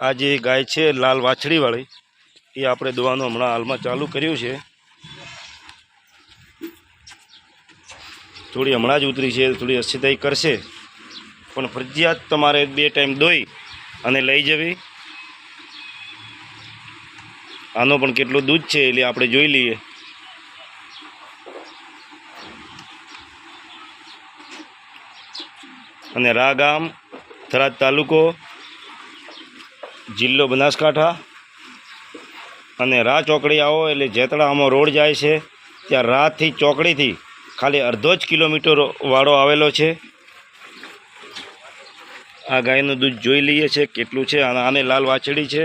આ જે ગાય છે, લાલ વાછડીવાળી, એ આપણે દોવાનું હમણાં હાલમાં ચાલુ કર્યું છે. થોડી હમણાં જ ઉતરી છે, થોડી અસ્થિતાઈ કરશે. પણ ફરજિયાત તમારે બે ટાઈમ દોઈ અને લઈ જવી. આનો પણ કેટલું દૂધ છે, એટલે આપણે જોઈ લઈએ. અને રા ગામ થરાદ તાલુકો જિલ્લો બનાસકાંઠા અને રા ચોકડી આવો એટલે જેતળામાં રોડ જાય છે, ત્યાં રાહથી ચોકડીથી ખાલી અડધો જ કિલોમીટર વાળો આવેલો છે. આ ગાયનું દૂધ જોઈ લઈએ છીએ કેટલું છે અને આને લાલ વાછડી છે.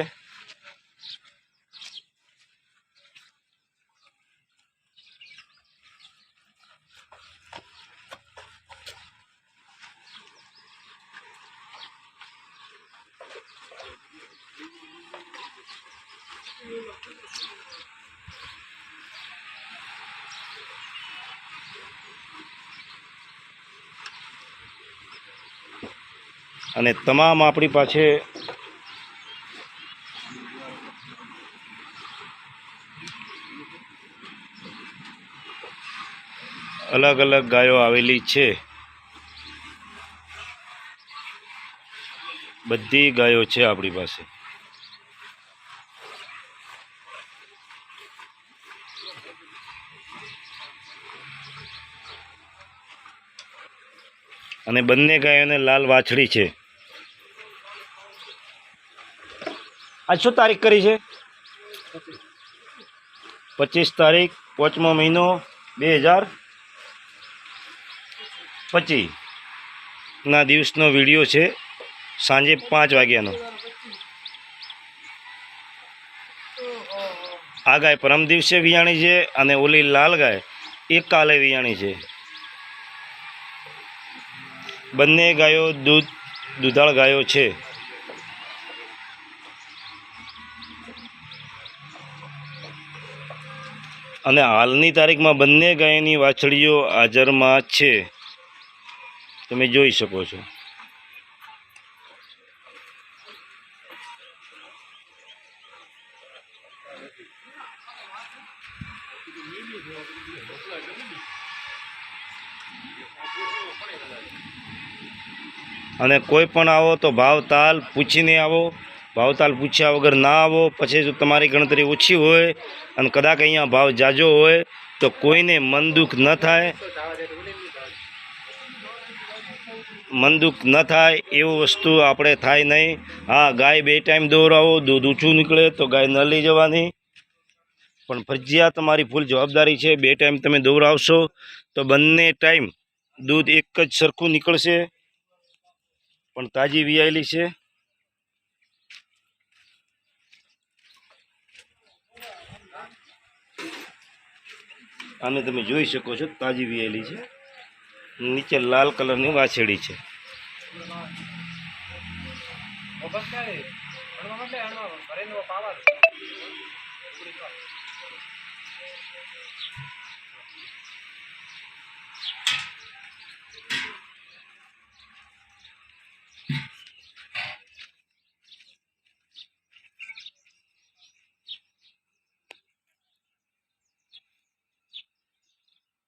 અને તમામ આપણી પાસે અલગ અલગ ગાયો આવેલી છે. બધી ગાયો છે આપણી પાસે. અને બંને ગાયોને લાલ વાછડી છે. આજ શું તારીખ કરી છે? પચીસ તારીખ, પાંચમો મહિનો, બે હજાર પચીસના દિવસનો વીડિયો છે સાંજે પાંચ વાગ્યાનો. આ ગાય પરમ દિવસે વિયાણી છે અને ઓલી લાલ ગાય એ કાલે વિયાણી છે. બંને ગાયો દૂધ, દુધાળ ગાયો છે. અને હાલની તારીખમાં બંને ગાયની વાછડીઓ હાજરમાં છે. તમે જોઈ શકો છો. અને કોઈ પણ આવો તો ભાવતાલ પૂછીને આવો. ભાવતાલ પૂછ્યા વગર ના આવો. પછી જો તમારી ગણતરી ઓછી હોય અને કદાચ અહીંયા ભાવ જાજો હોય તો કોઈને મન દુઃખ ન થાય. મન દુઃખ ન થાય એવું વસ્તુ આપણે થાય નહીં. હા, ગાય બે ટાઈમ દોરાવો, દૂધ ઊંચું નીકળે તો ગાય ન લઈ જવાની. પણ ફરજિયાત તમારી ફૂલ જવાબદારી છે, બે ટાઈમ તમે દોરાવશો તો બંને ટાઈમ દૂધ એક જ સરખું નીકળશે. પણ તાજી વિયાયેલી છે. આને તમે જોઈ શકો છો, તાજી વિયેલી છે. નીચે લાલ કલરની વાછેડી છે.